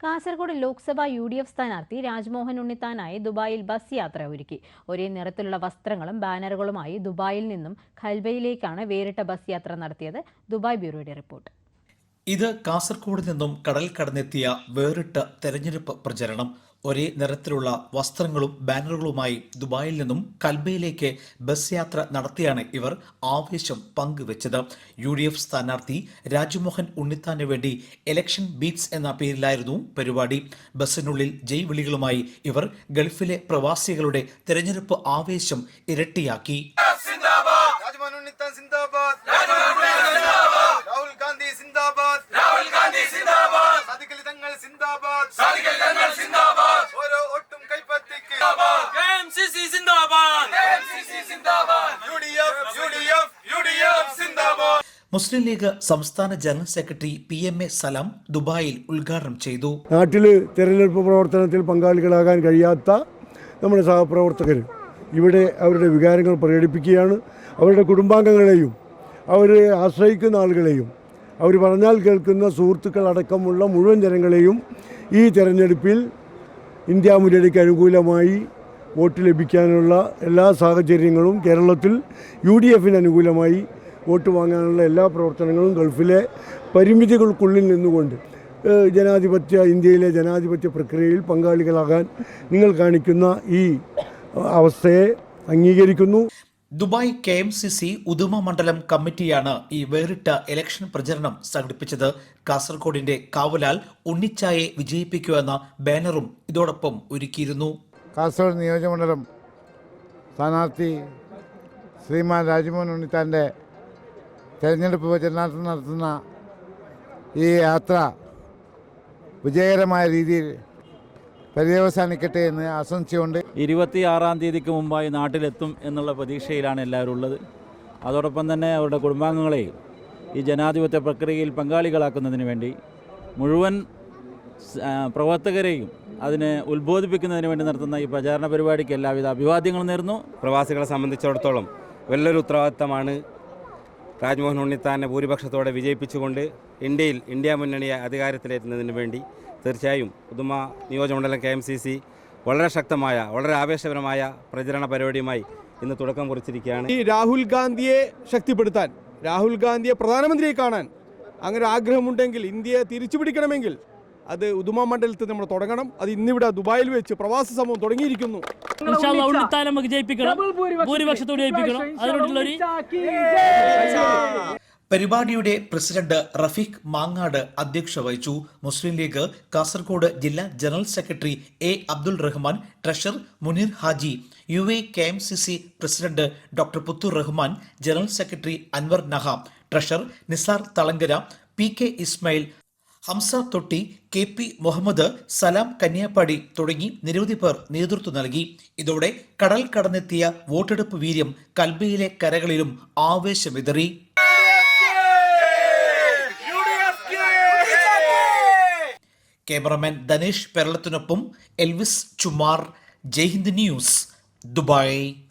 Kasaragod Lok Sabha U D F സ്ഥാനാർത്ഥി രാജ്മോഹൻ ഉണ്ണിത്താനായി ദുബായിൽ bus യാത്ര ഒരുക്കി ഒരേ നിറത്തിലുള്ള വസ്ത്രങ്ങളും ബാനറുകളുമായി ദുബായിൽ നിന്നും ഖൽബയിലേക്കാണ് വേറിട്ട ബസ് യാത്ര നടത്തിയത്. ദുബായ് ബ്യൂറോയുടെ റിപ്പോർട്ട്. ഇത് കാസർഗോഡ് നിന്നും കടൽ കടന്നെത്തിയ വേറിട്ട തെരഞ്ഞെടുപ്പ് പ്രചരണം. ഒരേ നിറത്തിലുള്ള വസ്ത്രങ്ങളും ബാനറുകളുമായി ദുബായിൽ നിന്നും കൽബയിലേക്ക് ബസ് യാത്ര നടത്തിയാണ് ഇവർ ആവേശം പങ്കുവച്ചത്. യു ഡി എഫ് സ്ഥാനാർത്ഥി രാജ്മോഹൻ ഉണ്ണിത്താന് വേണ്ടി ഇലക്ഷൻ ബീറ്റ്സ് എന്ന പേരിലായിരുന്നു പരിപാടി. ബസ്സിനുള്ളിൽ ജയ് വിളികളുമായി ഇവർ ഗൾഫിലെ പ്രവാസികളുടെ തെരഞ്ഞെടുപ്പ് ആവേശം ഇരട്ടിയാക്കി. സിന്ദാബാദ്. രാഹുൽ KMCC സിന്ദാബാദ് യുഡിഎഫ് യുഡിഎഫ് യുഡിഎഫ് സിന്ദാബാദ് മുസ്ലിം ലീഗ് സംസ്ഥാന general secretary P M A Salam ദുബായിൽ ഉദ്ഘാടനം ചെയ്തു. നാട്ടിൽ തെരഞ്ഞെടുപ്പ് പ്രവർത്തനത്തിൽ പങ്കാളികളാകാൻ കഴിയാത്ത നമ്മുടെ സഹപ്രവർത്തകർ ഇവിടെ അവരുടെ വികാരങ്ങൾ പ്രകടിപ്പിക്കുകയാണ്. അവരുടെ കുടുംബാംഗങ്ങളെയും അവരെ ആശ്രയിക്കുന്ന ആളുകളെയും അവർ പറഞ്ഞാൽ കേൾക്കുന്ന സുഹൃത്തുക്കൾ അടക്കമുള്ള മുഴുവൻ ജനങ്ങളെയും ഈ തെരഞ്ഞെടുപ്പിൽ ഇന്ത്യ മുന്നണിക്ക് അനുകൂലമായി വോട്ട് ലഭിക്കാനുള്ള എല്ലാ സാഹചര്യങ്ങളും കേരളത്തിൽ യു ഡി എഫിന് അനുകൂലമായി വോട്ട് വാങ്ങാനുള്ള എല്ലാ പ്രവർത്തനങ്ങളും ഗൾഫിലെ പരിമിതികൾക്കുള്ളിൽ നിന്നുകൊണ്ട് ജനാധിപത്യ ഇന്ത്യയിലെ ജനാധിപത്യ പ്രക്രിയയിൽ പങ്കാളികളാകാൻ നിങ്ങൾ കാണിക്കുന്ന ഈ അവസ്ഥയെ അംഗീകരിക്കുന്നു. Dubai K M C C Uduma മണ്ഡലം കമ്മിറ്റിയാണ് ഈ വേറിട്ട ഇലക്ഷൻ പ്രചരണം സംഘടിപ്പിച്ചത്. കാസർഗോഡിന്റെ കാവലാൽ ഉണ്ണിച്ചായെ വിജയിപ്പിക്കുക എന്ന ബാനറും ഇതോടൊപ്പം ഒരുക്കിയിരുന്നു. കാസർഗോഡ് നിയോജകമണ്ഡലം സ്ഥാനാർത്ഥി ശ്രീമാൻ രാജ്മോഹൻ ഉണ്ണിത്താന്റെ തെരഞ്ഞെടുപ്പ് പ്രചരണാർത്ഥം നടത്തുന്ന ഈ യാത്ര വിജയകരമായ രീതിയിൽ പര്യവസാനിക്കട്ടെ എന്ന് ആശംസിച്ചുകൊണ്ട് ഇരുപത്തിയാറാം തീയതിക്ക് മുമ്പായി നാട്ടിലെത്തും എന്നുള്ള പ്രതീക്ഷയിലാണ് എല്ലാവരും ഉള്ളത്. അതോടൊപ്പം തന്നെ അവരുടെ കുടുംബാംഗങ്ങളെ ഈ ജനാധിപത്യ പ്രക്രിയയിൽ പങ്കാളികളാക്കുന്നതിന് വേണ്ടി മുഴുവൻ പ്രവർത്തകരെയും അതിനെ ഉത്ബോധിപ്പിക്കുന്നതിന് വേണ്ടി നടത്തുന്ന ഈ പ്രചാരണ പരിപാടിക്ക് എല്ലാവിധ അഭിവാദ്യങ്ങളും നേർന്നു പ്രവാസികളെ സംബന്ധിച്ചിടത്തോളം വലിയൊരു ഉത്തരവാദിത്തമാണ് രാജ്മോഹൻ ഉണ്ണിത്താനെ ഭൂരിപക്ഷത്തോടെ വിജയിപ്പിച്ചുകൊണ്ട് ഇന്ത്യയിൽ ഇന്ത്യ മുന്നണിയെ അധികാരത്തിലെത്തുന്നതിന് വേണ്ടി തീർച്ചയായും പുതുമ നിയോജകമണ്ഡലം കെ എം സി സി വളരെ ശക്തമായ വളരെ ആവേശപരമായ പ്രചരണ പരിപാടിയുമായി ഇന്ന് തുടക്കം കുറിച്ചിരിക്കുകയാണ്. ഈ രാഹുൽ ഗാന്ധിയെ ശക്തിപ്പെടുത്താൻ രാഹുൽ ഗാന്ധിയെ പ്രധാനമന്ത്രിയെ കാണാൻ അങ്ങനെ ആഗ്രഹമുണ്ടെങ്കിൽ ഇന്ത്യയെ തിരിച്ചു പിടിക്കണമെങ്കിൽ അത് ഉദുമ മണ്ഡലത്തിൽ നമ്മൾ തുടങ്ങണം. അത് ഇന്നിവിടെ ദുബായിൽ വെച്ച് പ്രവാസി സമൂഹം തുടങ്ങിയിരിക്കുന്നു. നമുക്ക് ജയിപ്പിക്കണം. ഭൂരിപക്ഷത്തോട് ജയിപ്പിക്കണം. അതിനോടുള്ളൊരു പരിപാടിയുടെ പ്രസിഡന്റ് റഫീഖ് മാങ്ങാട് അധ്യക്ഷ വഹിച്ചു. മുസ്ലിം ലീഗ് കാസർഗോഡ് ജില്ലാ general secretary A Abdul Rahman treasurer Munir Haji U A K M C C president doctor Puthur Rahman general secretary Anwar Naha treasurer Nisar Thalangara P K Ismail Hamsa Thotti K P Muhammad Salam Kanyapady തുടങ്ങി നിരവധി പേർ നേതൃത്വം നൽകി. ഇതോടെ കടൽ കടന്നെത്തിയ വോട്ടെടുപ്പ് വീര്യം കൽബയിലെ കരകളിലും ആവേശമെതിറി. Cameraman Dhanesh പെരളത്തിനൊപ്പം Elvis Chumar Jaihind news Dubai.